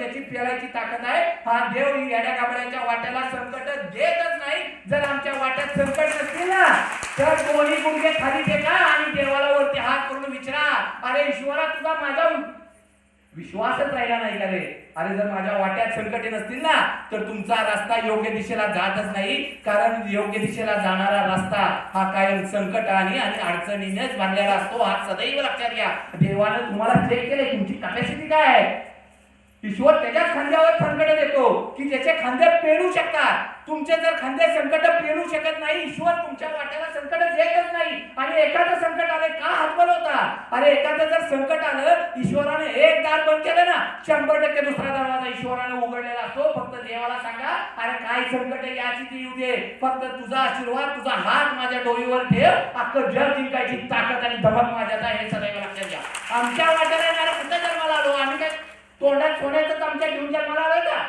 ज्याची पेलायची ताकद आहे. हा देव येड्या गाबड्याच्या वाट्याला संकट देतच नाही. जर आमच्या वाट्यात संकट नसतील ना तर कोणी गुडघे खाली टेका आणि देवाला वरती हात करून विचारा. अरे ईश्वरा तुझा माझा विश्वासच राहिला नाही का रे? अरे जर माझ्या वाट्यात संकटे नसतील ना तर तुमचा रस्ता योग्य दिशेला जातच नाही. कारण योग्य दिशेला जाणारा रस्ता हा कायम संकटाने आणि अडचणीनेच बांधलेला असतो. हा सदैव लक्षात घ्या. देवानं तुम्हाला चेक केले तुमची कॅपॅसिटी काय आहे? ईश्वर त्याच्याच खांद्यावर संकट देतो की त्याचे खांदे पेरू शकतात. तुमचे जर खांदे संकट पेरू शकत नाही ईश्वर तुमच्या वाट्याला संकट येतच नाही. आणि एखादं संकट आले का हात? बनवता अरे एखादं जर संकट आलं ईश्वराने एक दार बंद केलं ना शंभर टक्के दुसरा दरवाजा ईश्वराने उघडलेला असतो. फक्त देवाला सांगा अरे काय संकट याची ती येऊ दे. फक्त तुझा आशीर्वाद तुझा हात माझ्या डोळीवर ठेव. अख्खं जग जिंकायची ताकद आणि धमक माझ्याचा हे सदैव लक्षात घ्या. आमच्या वाट्याला येणारा कुठं जन्माला आलो आम्ही काय तोंडात सोन्याचं आमच्या घेऊन जन्माला आलं का?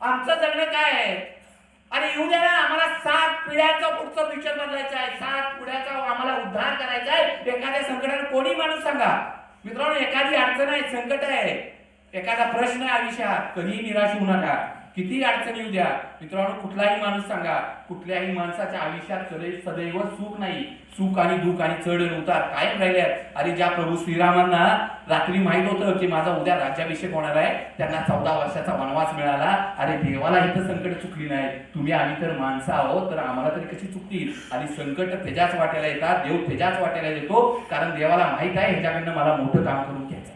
आमचं जगणं काय आहे? अरे येऊ द्या ना आम्हाला सात पिढ्याचा पुढचं फ्युचर बदलायचं आहे. सात पिढ्याचा आम्हाला उद्धार करायचा आहे. एखाद्या संकटाने कोणी माणूस सांगा? मित्रांनो एखादी अडचण आहे संकट आहे. एखादा प्रश्न आहे आयुष्यात कधीही निराश होऊ नका. किती अडचण येऊ द्या. मित्रांनो कुठलाही माणूस सांगा कुठल्याही माणसाच्या आयुष्यात सदैव सुख नाही. सुख आणि दुःख आणि चढ उतार कायम राहिले अरे ज्या प्रभू श्रीरामांना रात्री माहीत होतं की माझा उद्या राज्याभिषेक होणार आहे त्यांना चौदा वर्षाचा वनवास मिळाला. अरे देवाला इथं संकट चुकली नाही तुम्ही आम्ही तर माणसं आहोत तर आम्हाला तरी कशी चुकतील? आणि संकट त्याच्याच वाट्याला येतात देव त्याच्याच वाट्याला येतो कारण देवाला माहीत आहे ह्याच्याकडनं मला मोठं काम करून घ्यायचं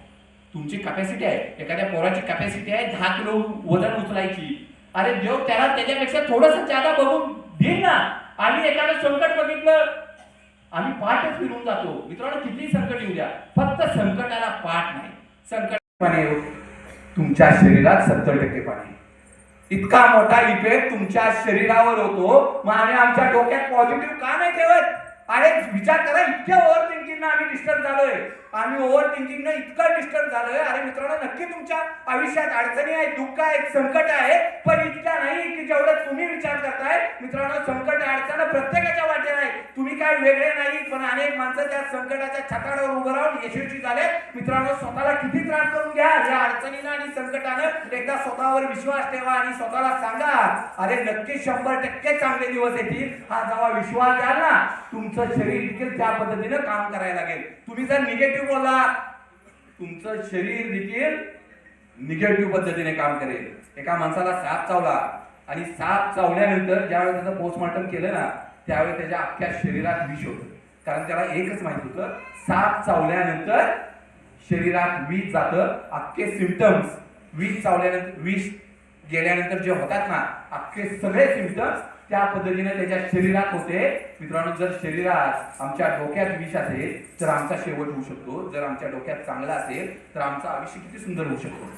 तुमची कॅपॅसिटी आहे. एखाद्या पोराची कॅपॅसिटी आहे दहा किलो वजन उचलायची. अरे देव त्याला त्याच्यापेक्षा थोडस जादा बघून देईल ना. आम्ही एखादं संकट बघितलं आम्ही पाठच फिरून जातो. मित्रांनो कितीही संकट येऊ द्या फक्त संकटाला पाठ नाही. संकट पाणी येऊ. तुमच्या शरीरात सत्तर टक्के पाणी इतका मोठा इफेक्ट तुमच्या शरीरावर होतो. मग आम्ही आमच्या डोक्यात पॉझिटिव्ह का नाही ठेवत? अरे विचार करा इतक्या ओव्हर थिंकिंग आम्ही डिस्टर्ब झालोय. आम्ही ओव्हर थिंकिंगनं इतकं डिस्टर्ब झालोय. अरे मित्रांनो नक्की तुमच्या आयुष्यात अडचणी आहेत दुःख आहेत संकट आहे पण इतक्या नाही की जेवढं तुम्ही विचार करताय मित्रांनो संकट अडचण प्रत्येकाच्या वाटेला आहे तुम्ही काय वेगळे नाही पण अनेक माणसं त्या संकटाच्या छताडावर उभं राहून यशस्वी झाले मित्रांनो स्वतःला किती त्रास करून घ्या. या अडचणीनं आणि संकटानं एकदा स्वतःवर विश्वास ठेवा आणि स्वतःला सांगा अरे नक्की शंभर टक्के चांगले दिवस येतील. हा जेव्हा विश्वास द्याल ना तुमचं शरीर देखील त्या पद्धतीनं काम करायला लागेल. तुम्ही जर निगेटिव्ह बोला तुमचं शरीर देखील निगेटिव्ह पद्धतीने काम करेल. एका माणसाला साप चावला आणि साप चावल्यानंतर ज्यावेळेस त्याचं पोस्टमॉर्टम केलं ना त्यावेळेस त्याच्या अख्ख्या शरीरात विष होतं. कारण त्याला एकच माहीत होतं साप चावल्यानंतर शरीरात विष जातं अख्खे सिमटम्स विष चावल्यानंतर विष गेल्यानंतर जे होतात ना अख्खे सगळे सिमटम्स त्या पद्धतीने त्याच्या शरीरात होते. मित्रांनो जर शरीरात आमच्या डोक्यात विष असेल तर आमचा शेवट होऊ शकतो. जर आमच्या डोक्यात चांगला असेल तर आमचं आयुष्य किती सुंदर होऊ शकतो.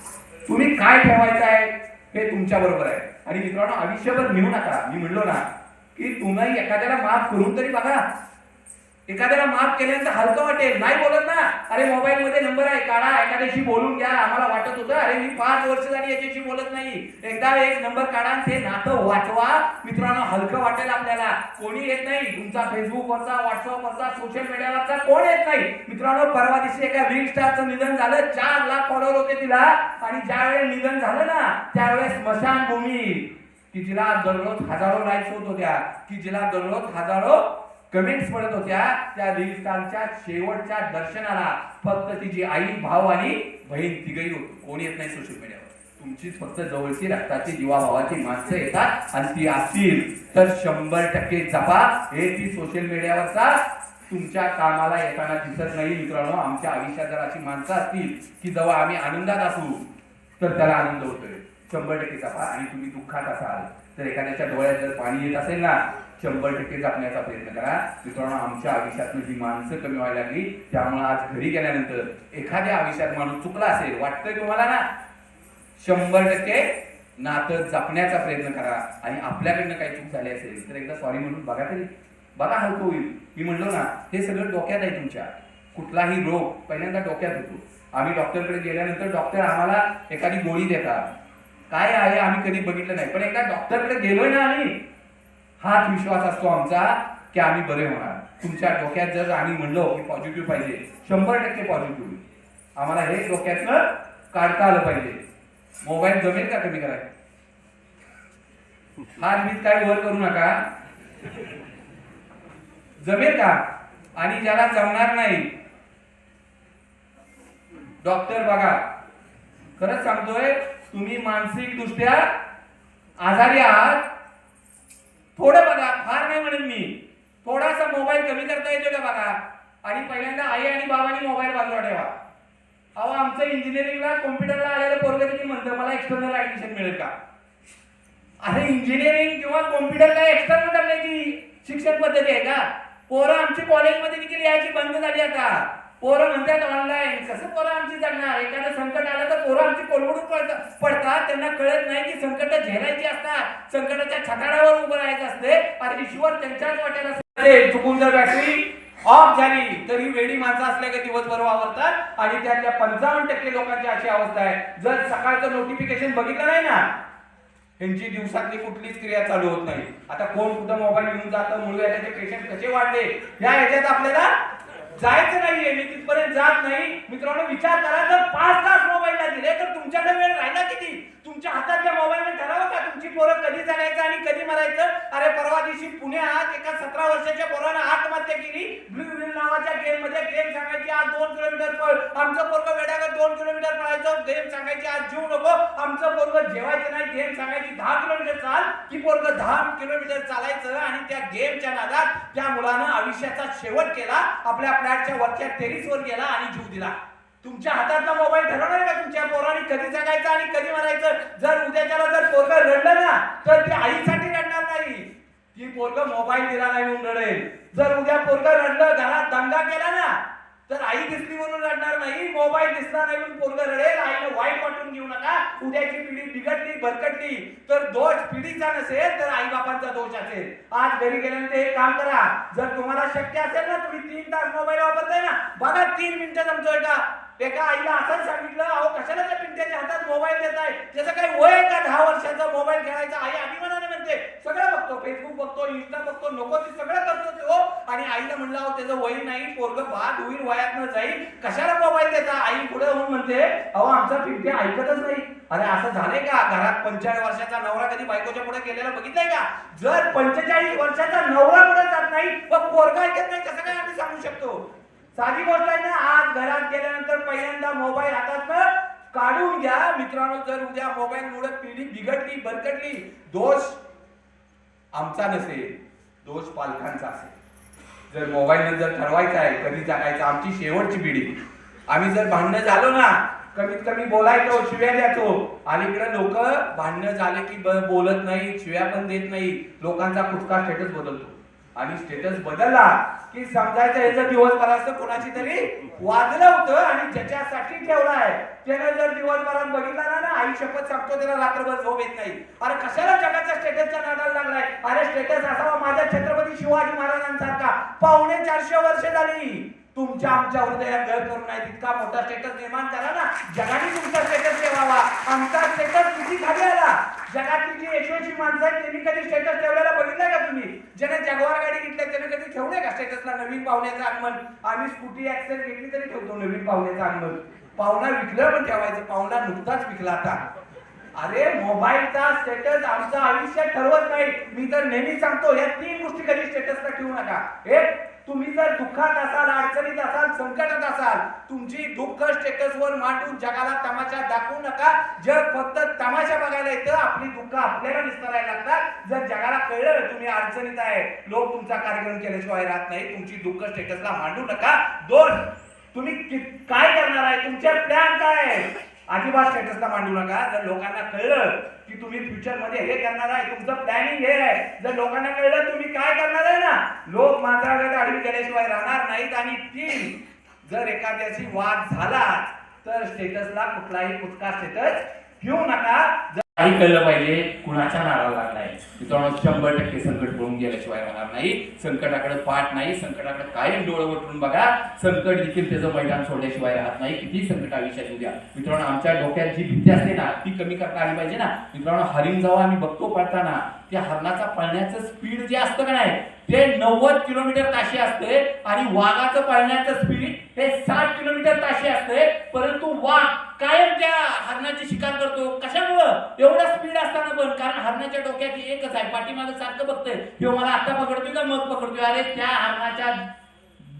तुम्ही काय ठेवायचं आहे हे तुमच्या बरोबर आहे. आणि मित्रांनो आयुष्यभर नेऊ नका. मी म्हणलो ना की तुम्ही एखाद्याला माफ करून तरी बघा. एखाद्याला माफ केल्यानंतर हलकं वाटेल. नाही बोलत ना. अरे मोबाईल मध्ये नंबर आहे काढा. एखाद्याशी बोलून घ्या. आम्हाला वाटत होतं अरे मी पाच वर्ष झाली याच्याशी बोलत नाही. एकदा एक नंबर काढा ते नातं वाचवा मित्रांनो हलकं वाटेल आपल्याला. कोणी येत नाही. तुमचा फेसबुकवरचा व्हॉट्सअपवरचा सोशल मीडियावरचा कोण येत नाही. मित्रांनो परवा दिवशी एका रील स्टारचं निधन झालं. चार लाख फॉलोअर होते तिला. आणि ज्यावेळेस निधन झालं ना त्यावेळेस स्मशानभूमी. की जिला दररोज हजारो लाईक्स होत होत्या. की जिला दररोज हजारो कमेंट्स पडत होत्या त्या रील शेवटच्या दर्शनाला फक्त तिची आई भाव आणि बहीण तिघही होती. कोणी येत नाही सोशल मीडियावर तुमचीच फक्त जवळची रक्ताची जीवाभावाची माणसं येतात आणि ती असतील तर शंभर टक्के जपा. हे ती सोशल मीडियावरचा तुमच्या कामाला येताना दिसत नाही मित्रांनो. आमच्या आयुष्यात जर अशी माणसं असतील की जेव्हा आम्ही आनंदात असू तर त्याला आनंद होतोय. शंभर टक्के जपा आणि तुम्ही दुःखात असाल. तर एखाद्याच्या डोळ्यात जर पाणी येत असेल ना शंभर टक्के जपण्याचा प्रयत्न करा. मित्रांनो आमच्या आयुष्यातनं जी माणसं कमी व्हायला लागली त्यामुळे आज घरी गेल्यानंतर एखाद्या आयुष्यात माणूस चुकला असेल वाटतंय तुम्हाला ना? शंभर टक्के नातं जपण्याचा प्रयत्न करा आणि आपल्याकडनं काही चूक झाली असेल तर एकदा सॉरी म्हणून बघा तरी. बघा हलकं होईल. मी म्हणलो ना हे सगळं डोक्यात आहे तुमच्या. कुठलाही रोग पहिल्यांदा डोक्यात होतो. आम्ही डॉक्टरकडे गेल्यानंतर डॉक्टर आम्हाला एखादी गोळी देतात. काय आहे आम्ही कधी बघितलं नाही. पण एकदा डॉक्टरकडे गेलोय ना आम्ही हाच विश्वास असतो आमचा की आम्ही बरे होणार. तुमच्या डोक्यात जर आम्ही म्हणलो की पॉझिटिव्ह पाहिजे शंभर टक्के पॉझिटिव्ह आम्हाला हे डोक्यातनं काढता आलं पाहिजे. मोबाईल जमेल का कमी करायला? हात बीत काय वर करू नका. जमेल का? आणि ज्याला जमणार नाही. डॉक्टर बघा खरंच सांगतोय तुम्ही मानसिक दृष्ट्या आजारी आहात थोडं बघा फार नाही म्हणेन मी. थोडासा मोबाईल कमी करता येतो का बघा? आणि पहिल्यांदा आई आणि बाबांनी मोबाईल बाजूला ठेवा. अहो आमचं इंजिनिअरिंगला कॉम्प्युटरला आलेलं पोरग देखील म्हणतं? मला एक्सटर्नल ऍडमिशन मिळेल का? अरे इंजिनिअरिंग किंवा कॉम्प्युटर काय एक्सटर्नल करण्याची शिक्षण पद्धती आहे का? पोरं आमची कॉलेजमध्ये देखील यायची बंद झाली आता. पोरं म्हणतात ऑनलाईन कसं पोरं आमची जगणार? एखादं संकट आलं तर पोरं आमची कोलवडून पडत- पडतात. त्यांना कळत नाही की संकट झेलायची असतात. संकटाच्या छकाडावर उभं राहायचं असते. आणि ईश्वर त्यांच्याच वाट्याला असते. चुकून जर बॅटरी ऑफ झाली तरी वेडी माणसं असल्या का दिवसभर वावरतात आणि त्यातल्या पंचावन्न टक्के लोकांची अशी अवस्था आहे. जर सकाळचं नोटिफिकेशन बघितलं नाही ना यांची दिवसातली कुठलीच क्रिया चालू होत नाही. आता कोण कुठं मोबाईल घेऊन जातं? मुलं त्याचे पेशंट कसे वाढले? या ह्याच्यात आपल्याला जायचं नाहीये मी तिथपर्यंत जात नाही. मित्रांनो विचार करा जर पाच तास मोबाईलला दिले तर तुमच्याकडे वेळ राहिला किती? तुमच्या हातातल्या मोबाईलने ठरावं का? तुमची पोरं कधी जगायचं आणि कधी मरायचं? अरे परवा दिवशी पुण्यात एका सतरा वर्षाच्या पोरानं आत्महत्या केली. ब्लू व्हील नावाच्या गेममध्ये गेम सांगायची आज दोन किलोमीटर पळ. आमचं पोरग वेड्यावर दोन किलोमीटर पळायचं. गेम सांगायची आज जीव नको. आमचं पोरग जेवायचं नाही. गेम सांगायची दहा किलोमीटर चाल. की पोरग दहा किलोमीटर चालायचं आणि त्या गेमच्या नादात त्या मुलानं आयुष्याचा शेवट केला. आपल्या फ्लॅटच्या वरच्या टेरिसवर गेला आणि जीव दिला. तुमच्या हातातला मोबाईल ठरवणार का तुमच्या पोराने? कधी जगायचं आणि कधी मरायचं? जर उद्याच्याला जर पोरग रडलं ना तर ती आईसाठी रडणार नाही. ती पोरग मोबाईल दिला नाही म्हणून रडेल. जर उद्या पोरग रडलं घरात दंगा केला ना तर आई दिसली म्हणून रडणार नाही मोबाईल दिसला नाही म्हणून पोरग रडेल. आईला वाईट वाटून घेऊ नका. उद्याची पिढी बिघडली भरकटली तर दोष पिढीचा नसेल तर आई बापांचा दोष असेल. आज घरी गेल्यानंतर हे काम करा. जर तुम्हाला शक्य असेल ना तुम्ही तीन तास मोबाईल वापरताय ना बघा तीन मिनिटं जमतोय का? एका आईला असं सांगितलं अहो कशाला त्या पिंट्याच्या हातात मोबाईल देत आहे? त्याचं काही वय आहे का दहा वर्षाचा मोबाईल खेळायचा? आई अभिमानाने म्हणते सगळं बघतो फेसबुक बघतो इन्स्टा बघतो नको ते सगळं करतो तो. आणि आईला म्हणलं अहो त्याचं वय नाही पोरग बाद होईल वयात न जाईल. कशाला मोबाईल देता? आई पुढे होऊन म्हणते अहो आमचा पिंट्या ऐकतच नाही. अरे असं झालंय का? घरात पंचेचाळीस वर्षाचा नवरा कधी बायकोच्या पुढे गेलेला बघितलंय का? जर पंचेचाळीस वर्षाचा नवरा पुढे जात नाही मग पोरगा ऐकत नाही कसं काय आम्ही सांगू शकतो? साधी गोष्ट आहे ना आज घरात गेल्यानंतर पहिल्यांदा मोबाईल हातात काढून घ्या. मित्रांनो जर उद्या मोबाईल मुळे पिढी बिघडली भरकटली दोष आमचा नसेल दोष पालकांचा असेल. जर मोबाईल जर ठरवायचा आहे कधी जगायचं आमची शेवटची पिढी. आम्ही जर भांडणं झालो ना कमीत कमी बोलायचो शिव्या द्यायचो. आणि इकडे लोक भांडणं झाले की बोलत नाही शिव्या पण देत नाही लोकांचा कुचका स्टेटस बदलतो. आणि स्टेटस बदलला की समजायचं हे जर दिवसभराचं कोणाची तरी वाजलं होतं आणि ज्याच्यासाठी ठेवलाय. त्यानं जर दिवसभरात बघितला ना आई शपथ सांगतो त्याला रात्रभर झोप येत नाही. अरे कशाला जगाच्या स्टेटसच्या नादाला लागलाय? अरे स्टेटस असावा माझ्या छत्रपती शिवाजी महाराजांसारखा. पावणे चारशे वर्ष झाली. तुमच्या आमच्या हृदयात घर करून नाही तितका मोठा स्टेटस निर्माण झाला ना. जगाने तुमचा स्टेटस ठेवावा. आमचा स्टेटस किती खाली आला? जगातली जी यशस्वी माणसं आहेत त्यांनी कधी स्टेटस ठेवलेला ज्याने जगवार गाडी घेतल्या त्याने कधी ठेवलंय का स्टेटसला नवीन पाहुण्याचं आगमन? आम्ही स्कूटी ऍक्सेल घेतली तरी ठेवतो नवीन पाहुण्याचं आगमन. पाहुणा विकलं पण ठेवायचं पाहुणा नुकताच विकला आता. अरे मोबाईलचा स्टेटस आमचं आयुष्य ठरवत नाही. मी तर नेहमी सांगतो या तीन गोष्टी कधी स्टेटसला ठेवू नका. एक तुम्ही जर दुःखात असाल अडचणीत असाल संकटात असाल तुमची दुःख स्टेटसवर मांडून जगाला तमाशा दाखवू नका. जग फक्त तमाशा बघायला येतं. आपली दुःख आपल्याला विस्तारायला लागतात. जर जगाला कळलं तुम्ही अडचणीत आहे लोक तुमचा कार्यक्रम केल्याशिवाय राहत नाही तुमची दुःख स्टेटसला मांडू नका. दोन तुम्ही काय करणार आहे? तुमचे प्लॅन काय आहे अजिबात स्टेटसला मांडू नका. जर लोकांना कळलं की तुम्ही फ्युचरमध्ये हे करणार आहे तुमचं प्लॅनिंग हे आहे. जर लोकांना कळलं तुम्ही काय करणार आहे ना लोक मांजरागत आडवी केल्याशिवाय राहणार नाहीत आणि तीन जर एखाद्याशी वाद झाला तर स्टेटसला कुठलाही कुठका स्टेटस घेऊ नका. जर काही कळलं पाहिजे कुणाच्या नाराला नाही. मित्रांनो शंभर टक्के संकट पळून गेल्याशिवाय राहणार नाही. संकटाकडे पाठ नाही संकटाकडे कायम डोळं वटून बघा. संकट देखील त्याचं मैदान सोडल्याशिवाय राहत नाही. किती संकट आयुष्यात द्या मित्रांनो आमच्या डोक्यात जी भीती असते ना ती कमी करता आली पाहिजे ना. मित्रांनो हरिण जावा आम्ही बघतो पळताना त्या हरणाचा पळण्याचं स्पीड जे असतं का नाही ते नव्वद किलोमीटर ताशी असते आणि वाघाचं पळण्याचं स्पीड हे साठ किलोमीटर ताशी असते परंतु वाघ कायम त्या हरणाची शिकार करतो. कशामुळं? एवढा स्पीड असताना पण. कारण हरणाच्या डोक्यात एकच आहे. पाठीमागं सारखं बघतोय. किंवा मला आता पकडतोय का? मग पकडतोय. अरे त्या हरणाच्या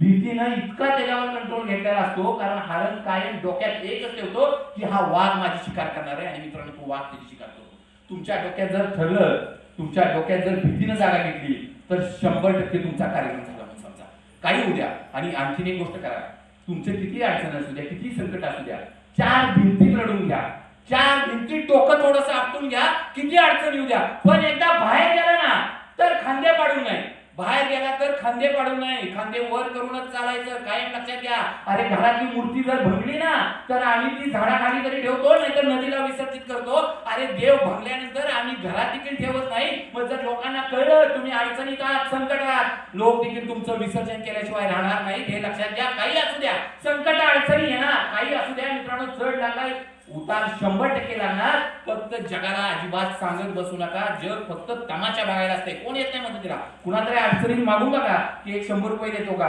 भीतीनं इतका त्याच्यावर कंट्रोल घेतलेला असतो. कारण हरण कायम डोक्यात एकच ठेवतो की हा वाघ माझी शिकार करणार आहे आणि मित्रांनो तो वाघ त्याची शिकार करतो. तुमच्या डोक्यात जर ठरलं तुमच्या डोक्यात जर भीतीनं जागा घेतली तर शंभर टक्के तुमचा कार्यक्रम झाला म्हणून समजा. काही उद्या आणि आणखीन एक गोष्ट करा. तुमचे किती अडचण असू द्या किती संकट असू द्या चार भिंतीत रडून घ्या. चार भिंतीत टोकं थोडंसं आपटून घ्या. किती अडचण येऊ द्या. पण एकदा बाहेर गेला ना तर खांदे पाडू नये. बाहेर गेला तर खांदे पाडू नये. खांदे वर करूनच चालायचं. कायम लक्षात घ्या. अरे घरातली मूर्ती जर भंगली ना तर आम्ही ती झाडाखाली तरी ठेवतो नाहीतर नदीला विसर्जित करतो. अरे देव भंगल्यानंतर आम्ही घरात देखील ठेवत नाही. मग जर लोकांना कळलं तुम्ही अडचणीत आहात संकट आहात लोक देखील तुमचं विसर्जन केल्याशिवाय राहणार नाही हे लक्षात घ्या. काही असू द्या. संकट अडचणी येणार. काही असू द्या. मित्रांनो चढ लागलाय. उतार शंभर टक्के लागणार. फक्त जगाला अजिबात सांगत बसू नका. जग फक्त कामाच्या बघायला असते कोण येत नाही मदतीला कुणा तरी अडचणीत मागू बघा की एक शंभर रुपये देतो का?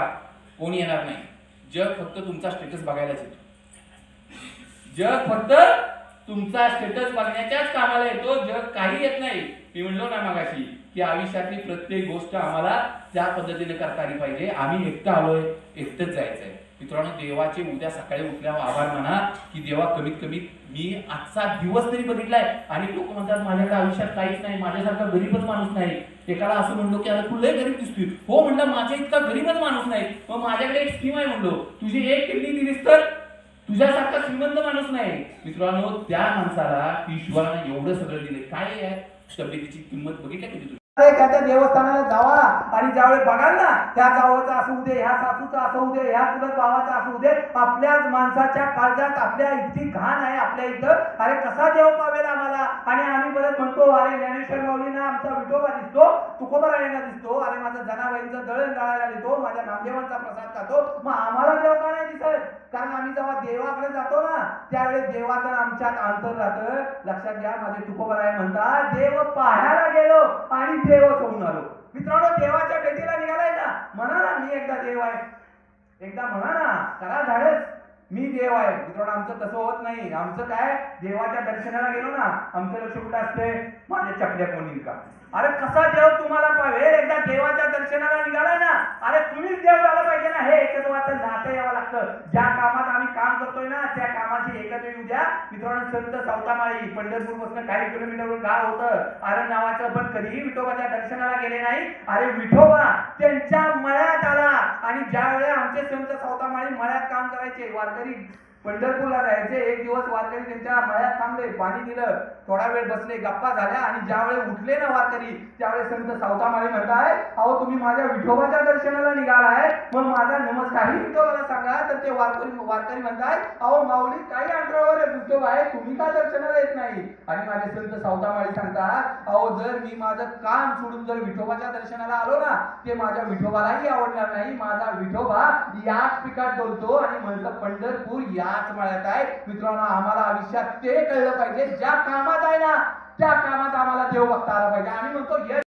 कोणी येणार नाही. जग फक्त तुमचा स्टेटस बघायलाच येतो. जग फक्त तुमचा स्टेटस बघण्याच्याच कामाला येतो. जग काही येत नाही. मी म्हणलो ना मागाशी की आयुष्यातली प्रत्येक गोष्ट आम्हाला त्या पद्धतीने करता आली पाहिजे. आम्ही एकटं आलोय एकटंच जायचंय. मित्रांनो देवाचे उद्या सकाळी उठल्यावर आभार म्हणा की देवा कमीत कमी मी आजचा दिवस तरी बघितलाय. आणि लोक म्हणतात माझ्याकडे आयुष्यात काहीच नाही माझ्यासारखा गरीबच माणूस नाही. एकाला असं म्हणलो की अरे तू लय गरीब दिसतोय. हो म्हणलं माझ्या इतका गरीबच माणूस नाही. मग माझ्याकडे एक स्कीम आहे म्हणलो. तुझी एक किडनी दिलीस तर? तुझ्यासारखा श्रीमंत माणूस नाही. मित्रांनो त्या माणसाला ईश्वरानं एवढं सगळं दिले. काय आहे? तब्येतीची किंमत बघितली कधी एखाद्या देवस्थानाला जावा. आणि ज्यावेळी बघाल ना त्या जावचं असू दे ह्या सासूचं असू दे ह्या तुला भावाचं असू दे आपल्याच माणसाच्या काळजात आपल्या इतकी घाण आहे आपल्या इथं. अरे कसा देव पावेल आम्हाला? आणि आम्ही परत म्हणतो अरे ज्ञानेश्वर माऊलींना आमचा विठोबा दिसतो तुकोबरायांना दिसतो. अरे माझा जनाबाईंचं दळण दळायला देतो माझ्या नामदेवांचा प्रसाद खातो. मग आम्हाला देव का नाही दिसत? कारण आम्ही जेव्हा देवाकडे जातो ना त्यावेळेस देवाचं आमच्यात अंतर राहतं. लक्षात घ्या माझे तुकोबराय म्हणतात देव पाहायला गेलो आणि देवच होऊन आलो. मित्रांनो देवाच्या भेटीला निघालाय ना म्हणा ना मी एकदा देव आहे. एकदा म्हणा ना करा धाडस मी देव आहे. मित्रांनो आमचं तसं होत नाही. आमचं काय? देवाच्या दर्शनाला गेलो ना आमचं लक्ष कुठं असते माझ्या चपल्या कोणी का? अरे कसा देव तुम्हाला पाहिजे एकदा देवाच्या दर्शनाला निघाला ना अरे तुम्हीच देव झाला पाहिजे ना. हे एकत्वाचं नातं यावं लागतं. ज्या कामात आम्ही काम करतोय ना त्या कामाची एकत्र येऊ द्या. मित्रांनो संत सावतामाळी पंढरपूरपासून काही किलोमीटरवर गाव होतं. अरे नावाचं पण कधीही विठोबाच्या दर्शनाला गेले नाही. अरे विठोबा त्यांच्या मळ्यात आला. आणि ज्या वेळेला आमचे संत सावतामाळी मळ्यात काम करायचे वारकरी पंढरपूरला जायचे एक दिवस वारकरी त्यांच्या मळ्यात थांबले पाणी दिलं थोडा वेळ बसले गप्पा झाल्या आणि ज्यावेळेस उठले ना वारकरी त्यावेळेस संत सावतामाळी म्हणताय अहो तुम्ही माझ्या विठोबाच्या दर्शनाला निघालाय मग माझा नमस्कारही विठोबाला सांगा. तर ते वारकरी वारकरी म्हणताय अहो माऊली काही अंतरावर विठोबा आहे तुम्ही का दर्शनाला येत नाही? आणि माझे संत सावतामाळी सांगतात अहो जर मी माझं काम सोडून जर विठोबाच्या दर्शनाला आलो ना ते माझ्या विठोबालाही आवडणार नाही. माझा विठोबा याच पिकात डोलतो आणि म्हणलं पंढरपूर या याच मळ्यात आहे. मित्रांनो आम्हाला आयुष्यात ते कळलं पाहिजे ज्या कामात आहे ना त्या कामात आम्हाला देव बघता आला पाहिजे. आम्ही म्हणतो